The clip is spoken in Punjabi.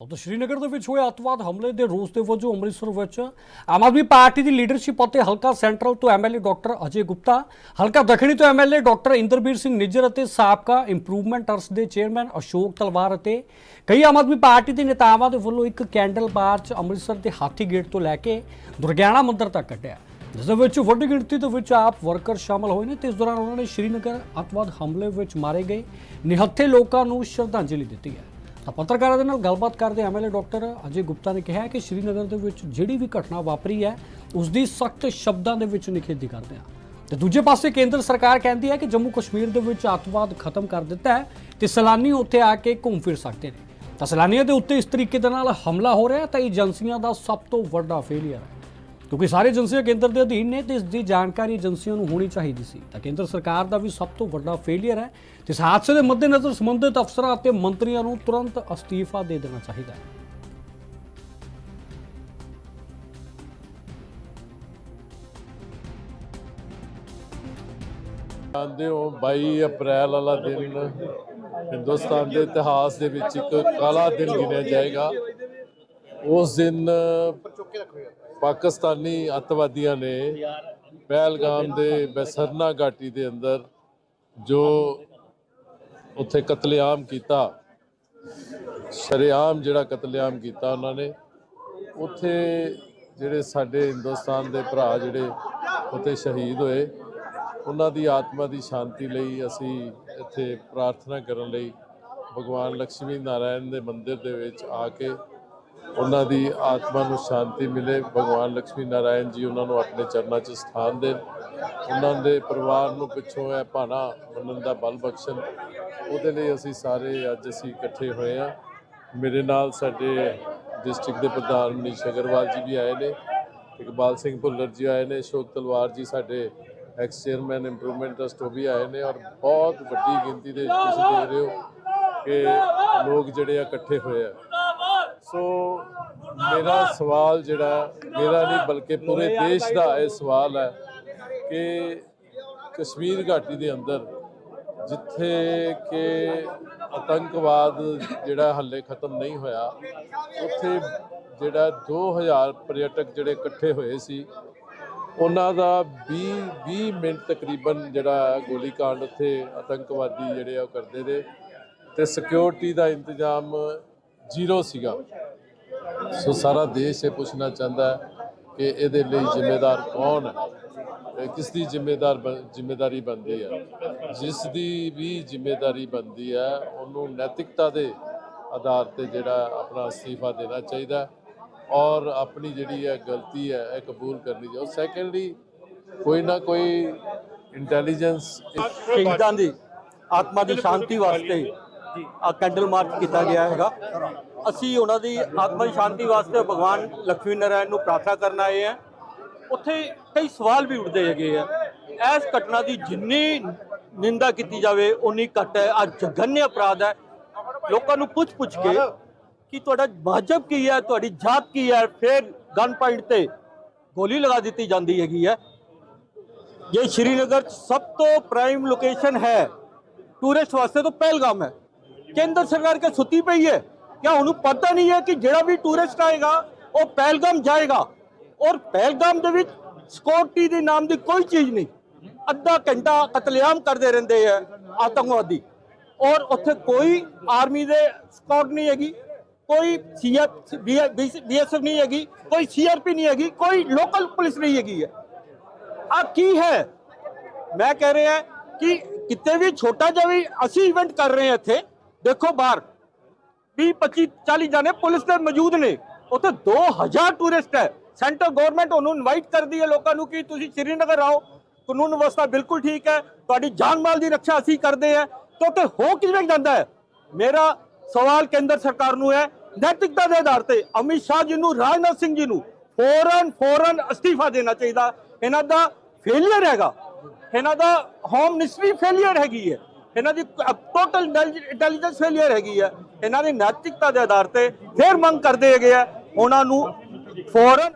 ਤਾਂ ਸ਼੍ਰੀਨਗਰ ਦੇ ਵਿੱਚ ਹੋਏ ਅੱਤਵਾਦ ਹਮਲੇ ਦੇ ਰੋਸ ਦੇ ਵਜੋਂ ਅੰਮ੍ਰਿਤਸਰ ਵਿੱਚ ਆਮ ਆਦਮੀ ਪਾਰਟੀ ਦੀ ਲੀਡਰਸ਼ਿਪ ਅਤੇ ਹਲਕਾ ਸੈਂਟਰਲ ਤੋਂ ਐਮਐਲਏ ਡਾਕਟਰ ਅਜੇ ਗੁਪਤਾ, ਹਲਕਾ ਦੱਖਣੀ ਤੋਂ ਐਮਐਲਏ ਡਾਕਟਰ ਇੰਦਰਬੀਰ ਸਿੰਘ ਨਿੱਜਰ ਅਤੇ ਸਾਬਕਾ ਇੰਪਰੂਵਮੈਂਟ ਟਰਸਟ ਦੇ ਚੇਅਰਮੈਨ ਅਸ਼ੋਕ ਤਲਵਾਰ ਅਤੇ ਕਈ ਆਮ ਆਦਮੀ ਪਾਰਟੀ ਦੇ ਨੇਤਾਵਾਂ ਦੇ ਵੱਲੋਂ ਇੱਕ ਕੈਂਡਲ ਮਾਰਚ ਅੰਮ੍ਰਿਤਸਰ ਦੇ ਹਾਥੀ ਗੇਟ ਤੋਂ ਲੈ ਕੇ ਦੁਰਗਿਆਣਾ ਮੰਦਿਰ ਤੱਕ ਕੱਢਿਆ। ਜਿਸ ਦੇ ਵਿੱਚ ਵੱਡੀ ਗਿਣਤੀ ਦੇ ਵਿੱਚ ਆਪ ਵਰਕਰ ਸ਼ਾਮਲ ਹੋਏ ਨੇ ਤੇ ਇਸ ਦੌਰਾਨ ਉਹਨਾਂ ਨੇ ਸ਼੍ਰੀਨਗਰ ਅੱਤਵਾਦ ਹਮਲੇ ਵਿੱਚ ਮਾਰੇ ਗਏ। ਨਿਹੱਥੇ ਲੋਕਾਂ ਨੂੰ ਸ਼ਰਧਾਂਜਲੀ ਦਿੱਤੀ ਹੈ। ਤਾਂ ਪੱਤਰਕਾਰਾਂ ਦੇ ਨਾਲ ਗੱਲਬਾਤ ਕਰਦੇ ਐਮਐਲਏ ਡਾਕਟਰ ਅਜੇ ਗੁਪਤਾ ਨੇ ਕਿਹਾ ਕਿ ਸ਼੍ਰੀਨਗਰ ਦੇ ਵਿੱਚ ਜਿਹੜੀ ਵੀ ਘਟਨਾ ਵਾਪਰੀ ਹੈ, ਉਸ ਦੀ ਸਖਤ ਸ਼ਬਦਾਂ ਦੇ ਵਿੱਚ ਨਿਖੇਧੀ ਕਰਦੇ ਹਾਂ। ਤੇ ਦੂਜੇ ਪਾਸੇ ਕੇਂਦਰ ਸਰਕਾਰ ਕਹਿੰਦੀ ਹੈ ਕਿ ਜੰਮੂ ਕਸ਼ਮੀਰ ਦੇ ਵਿੱਚ ਅੱਤਵਾਦ ਖਤਮ ਕਰ ਦਿੱਤਾ ਹੈ ਤੇ ਸੈਲਾਨੀ ਉੱਥੇ ਆ ਕੇ ਘੁੰਮ ਫਿਰ ਸਕਦੇ ਨੇ। ਤਾਂ ਸੈਲਾਨੀਆਂ ਦੇ ਉੱਤੇ ਇਸ ਤਰੀਕੇ ਦੇ ਨਾਲ ਹਮਲਾ ਹੋ ਰਿਹਾ ਤਾਂ ਏਜੰਸੀਆਂ ਦਾ ਸਭ ਤੋਂ ਵੱਡਾ ਫੇਲਿਅਰ ਹੈ। ਕਿਉਂਕਿ ਸਾਰੇ ਏਜੰਸੀਆਂ ਕੇਂਦਰ ਦੇ ਅਧੀਨ ਨੇ ਤੇ ਇਸ ਦੀ ਜਾਣਕਾਰੀ ਏਜੰਸੀਆਂ ਨੂੰ ਹੋਣੀ ਚਾਹੀਦੀ ਸੀ। ਤਾਂ ਕੇਂਦਰ ਸਰਕਾਰ ਦਾ ਵੀ ਸਭ ਤੋਂ ਵੱਡਾ ਫੇਲਿਅਰ ਹੈ। ਤੇ ਇਸ ਹਾਦਸੇ ਦੇ ਮੱਦੇਨਜ਼ਰ ਸੰਬੰਧਿਤ ਅਫਸਰਾਂ ਅਤੇ ਮੰਤਰੀਆਂ ਨੂੰ ਤੁਰੰਤ ਅਸਤੀਫਾ ਦੇ ਦੇਣਾ ਚਾਹੀਦਾ ਹੈ। ਜਾਣਦੇ ਹੋ 22 ਅਪ੍ਰੈਲ ਵਾਲਾ ਦਿਨ, ਹਿੰਦੁਸਤਾਨ ਦੇ ਇਤਿਹਾਸ ਦੇ ਵਿੱਚ ਇੱਕ ਕਾਲਾ ਦਿਨ ਗਿਣਿਆ ਜਾਏਗਾ। ਉਸ ਦਿਨ ਪਾਕਿਸਤਾਨੀ ਅੱਤਵਾਦੀਆਂ ਨੇ ਪਹਿਲਗਾਮ ਦੇ ਬੈਸਰਨਾ ਘਾਟੀ ਦੇ ਅੰਦਰ ਜੋ ਉੱਥੇ ਕਤਲੇਆਮ ਕੀਤਾ, ਸ਼ਰੇਆਮ ਜਿਹੜਾ ਕਤਲੇਆਮ ਕੀਤਾ ਉਹਨਾਂ ਨੇ, ਉੱਥੇ ਜਿਹੜੇ ਸਾਡੇ ਹਿੰਦੁਸਤਾਨ ਦੇ ਭਰਾ ਜਿਹੜੇ ਉੱਥੇ ਸ਼ਹੀਦ ਹੋਏ, ਉਹਨਾਂ ਦੀ ਆਤਮਾ ਦੀ ਸ਼ਾਂਤੀ ਲਈ ਅਸੀਂ ਇੱਥੇ ਪ੍ਰਾਰਥਨਾ ਕਰਨ ਲਈ ਭਗਵਾਨ ਲక్ష్ਮੀ ਨਾਰਾਇਣ ਦੇ ਮੰਦਿਰ ਦੇ ਵਿੱਚ ਆ ਕੇ ਉਹਨਾਂ ਦੀ ਆਤਮਾ ਨੂੰ ਸ਼ਾਂਤੀ ਮਿਲੇ, ਭਗਵਾਨ ਲక్ష్ਮੀ ਨਾਰਾਇਣ ਜੀ ਉਹਨਾਂ ਨੂੰ ਆਪਣੇ ਚਰਨਾਂ 'ਚ ਸਥਾਨ ਦੇਣ। ਉਹਨਾਂ ਦੇ ਪਰਿਵਾਰ ਨੂੰ ਪਿੱਛੋਂ ਇਹ ਭਾਣਾ ਮੰਨਣ ਦਾ ਬਲ ਬਖਸ਼ਣ। ਉਹਦੇ ਲਈ ਅਸੀਂ ਸਾਰੇ ਅੱਜ ਅਸੀਂ ਇਕੱਠੇ ਹੋਏ ਆ ਮੇਰੇ ਨਾਲ ਸਾਡੇ ਡਿਸਟ੍ਰਿਕਟ ਦੇ ਪ੍ਰਧਾਨ ਮਨੀਸ਼ ਅਗਰਵਾਲ ਜੀ ਵੀ ਆਏ ਨੇ, ਇਕਬਾਲ ਸਿੰਘ ਭੁੱਲਰ ਜੀ ਆਏ ਨੇ, ਅਸ਼ੋਕ ਤਲਵਾਰ ਜੀ ਸਾਡੇ ਐਕਸ ਚੇਅਰਮੈਨ ਇੰਪਰੂਵਮੈਂਟ ਟਰਸਟ ਉਹ ਵੀ ਆਏ ਨੇ ਔਰ ਬਹੁਤ ਵੱਡੀ ਗਿਣਤੀ ਦੇ ਤੁਸੀਂ ਦੇਖ ਰਹੇ ਹੋ ਕਿ ਲੋਕ ਜਿਹੜੇ ਆ ਇਕੱਠੇ ਹੋਏ ਆ। ਸੋ ਮੇਰਾ ਸਵਾਲ ਜਿਹੜਾ ਮੇਰਾ ਨਹੀਂ ਬਲਕਿ ਪੂਰੇ ਦੇਸ਼ ਦਾ ਇਹ ਸਵਾਲ ਹੈ ਕਿ ਕਸ਼ਮੀਰ ਘਾਟੀ ਦੇ ਅੰਦਰ ਜਿੱਥੇ ਕਿ ਆਤੰਕਵਾਦ ਜਿਹੜਾ ਹੱਲੇ ਖਤਮ ਨਹੀਂ ਹੋਇਆ ਉੱਥੇ ਜਿਹੜਾ 2000 ਪਰਯਟਕ ਜਿਹੜੇ ਇਕੱਠੇ ਹੋਏ ਸੀ ਉਹਨਾਂ ਦਾ 20 20 ਮਿੰਟ ਤਕਰੀਬਨ ਜਿਹੜਾ ਗੋਲੀकांड ਉੱਥੇ ਆਤੰਕਵਾਦੀ ਜਿਹੜੇ ਆ ਉਹ ਕਰਦੇ ਨੇ ਤੇ ਸਿਕਿਉਰਿਟੀ ਦਾ ਇੰਤਜ਼ਾਮ ਜ਼ੀਰੋ ਸੀਗਾ। ਸੋ ਸਾਰਾ ਦੇਸ਼ ਇਹ ਪੁੱਛਣਾ ਚਾਹੁੰਦਾ ਹੈ ਕਿ ਇਹਦੇ ਲਈ ਜ਼ਿੰਮੇਦਾਰ ਕੌਣ ਹੈ? ਕਿਸ ਦੀ ਜ਼ਿੰਮੇਦਾਰ ਜ਼ਿੰਮੇਦਾਰੀ ਬਣਦੀ ਹੈ? ਜਿਸ ਦੀ ਵੀ ਜ਼ਿੰਮੇਦਾਰੀ ਬਣਦੀ ਹੈ ਉਹਨੂੰ ਨੈਤਿਕਤਾ ਦੇ ਆਧਾਰ ਤੇ ਜਿਹੜਾ ਆਪਣਾ ਅਸਤੀਫਾ ਦੇਣਾ ਚਾਹੀਦਾ ਹੈ ਔਰ ਆਪਣੀ ਜਿਹੜੀ ਹੈ ਗਲਤੀ ਹੈ ਇਹ ਕਬੂਲ ਕਰਨੀ ਚਾਹੀਦੀ ਸੈਕੰਡਲੀ ਕੋਈ ਨਾ ਕੋਈ ਇੰਟੈਲੀਜੈਂਸ ਸ਼ਹੀਦਾਂ ਦੀ ਆਤਮਾ ਦੀ ਸ਼ਾਂਤੀ ਵਾਸਤੇ ਆ ਕੈਂਡਲ ਮਾਰਚ ਕੀਤਾ ਗਿਆ ਹੈਗਾ। ਅਸੀਂ ਉਹਨਾਂ ਦੀ ਆਤਮਾ ਦੀ ਸ਼ਾਂਤੀ ਵਾਸਤੇ ਭਗਵਾਨ ਲక్ష్ਮੀ ਨਾਰਾਇਣ ਨੂੰ ਪ੍ਰਾਰਥਨਾ ਕਰਨ ਆਏ ਆ ਉੱਥੇ ਕਈ ਸਵਾਲ ਵੀ ਉੱਠਦੇ ਹੈਗੇ ਆ। ਇਸ ਘਟਨਾ ਦੀ ਜਿੰਨੀ ਨਿੰਦਾ ਕੀਤੀ ਜਾਵੇ ਉਨੀ ਘੱਟ ਹੈ। ਅੱਜ ਜਘન્ય ਅਪਰਾਧ ਹੈ। ਲੋਕਾਂ ਨੂੰ ਪੁੱਛ ਪੁੱਛ ਕੇ ਕਿ ਤੁਹਾਡਾ ਮਹਜਬ ਕੀ ਹੈ, ਤੁਹਾਡੀ ਜਾਤ ਕੀ ਹੈ? ਫਿਰ ਗਨ ਪੁਆਇੰਟ ਤੇ ਗੋਲੀ ਲਗਾ ਦਿੱਤੀ ਜਾਂਦੀ ਹੈਗੀ ਹੈ। ਇਹ ਸ਼੍ਰੀਨਗਰ 'ਚ ਸਭ ਤੋਂ ਪ੍ਰਾਈਮ ਲੋਕੇਸ਼ਨ ਹੈ। ਟੂਰਿਸਟ ਵਾਸਤੇ ਤਾਂ ਪਹਿਲਗਾਮ ਹੈ। ਕੇਂਦਰ ਸਰਕਾਰ ਕੇ ਸੁਤੀ ਪਈ ਹੈ? क्या उन्हें पता नहीं है कि ਜਿਹੜਾ ਵੀ ਟੂਰਿਸਟ ਆਏਗਾ ਉਹ ਪਹਿਲਗਾਮ ਜਾਏਗਾ ਔਰ ਪਹਿਲਗਾਮ ਦੇ ਵਿੱਚ ਸਕਿਉਰਟੀ ਦੇ ਨਾਮ ਦੀ ਕੋਈ ਚੀਜ਼ ਨਹੀਂ ਅੱਧਾ ਘੰਟਾ ਕਤਲੇਆਮ ਕਰਦੇ ਰਹਿੰਦੇ ਆ ਆਤੰਕਵਾਦੀ ਔਰ ਉੱਥੇ ਕੋਈ ਆਰਮੀ ਦੇ ਸਕਿਉਰਟ ਨਹੀਂ ਹੈਗੀ ਕੋਈ ਸੀਐਫ ਬੀਐਸਐਫ ਨਹੀਂ ਹੈਗੀ ਕੋਈ ਸੀਆਰਪੀ ਨਹੀਂ ਹੈਗੀ ਕੋਈ ਲੋਕਲ ਪੁਲਿਸ ਨਹੀਂ ਹੈਗੀ ਹੈ ਆ ਕੀ ਹੈ ਮੈਂ ਕਹਿ ਰਿਹਾ ਕਿ ਕਿਤੇ ਵੀ ਛੋਟਾ ਜਿਹਾ ਵੀ ਅਸੀਂ ਇਵੈਂਟ ਕਰ ਰਹੇ ਹਾਂ ਇੱਥੇ ਦੇਖੋ ਬਾਹਰ 20 25 40 ਜਾਣੇ ਪੁਲਿਸ ਦੇ ਮੌਜੂਦ ਨੇ। ਉੱਥੇ 2000 ਟੂਰਿਸਟ ਹੈ। ਸੈਂਟਰ ਗਵਰਨਮੈਂਟ ਉਹਨੂੰ ਇਨਵਾਈਟ ਕਰਦੀ ਹੈ ਲੋਕਾਂ ਨੂੰ ਕਿ ਤੁਸੀਂ ਸ਼੍ਰੀਨਗਰ ਆਓ। ਕਾਨੂੰਨ ਵਿਵਸਥਾ ਬਿਲਕੁਲ ਠੀਕ ਹੈ। ਤੁਹਾਡੀ ਜਾਨ ਮਾਲ ਦੀ ਰੱਖਿਆ ਅਸੀਂ ਕਰਦੇ ਹਾਂ। ਤਾਂ ਉੱਥੇ ਹੋ ਕਿਵੇਂ ਜਾਂਦਾ ਹੈ? ਮੇਰਾ ਸਵਾਲ ਕੇਂਦਰ ਸਰਕਾਰ ਨੂੰ ਹੈ। ਨੈਤਿਕਤਾ ਦੇ ਆਧਾਰ ਤੇ ਅਮਿਤ ਸ਼ਾਹ ਜੀ ਨੂੰ, ਰਾਜਨਾਥ ਸਿੰਘ ਜੀ ਨੂੰ ਫੌਰਨ ਫੌਰਨ ਅਸਤੀਫਾ ਦੇਣਾ ਚਾਹੀਦਾ। ਇਹਨਾਂ ਦਾ ਫੇਲਿਅਰ ਹੈਗਾ। ਇਹਨਾਂ ਦਾ ਹੋਮ ਮਿਨਿਸਟਰੀ ਫੇਲਿਅਰ ਹੈਗੀ ਹੈ। ਇਹਨਾਂ ਦੀ ਟੋਟਲ ਇੰਟੈਲੀਜੈਂਸ ਫੇਲਿਅਰ ਹੈਗੀ ਹੈ ਇਹਨਾਂ ਦੀ ਨੈਤਿਕਤਾ ਦੇ ਆਧਾਰ ਤੇ ਫਿਰ ਮੰਗ ਕਰਦੇ ਹੈਗੇ ਆ। ਉਹਨਾਂ ਨੂੰ ਫੌਰਨ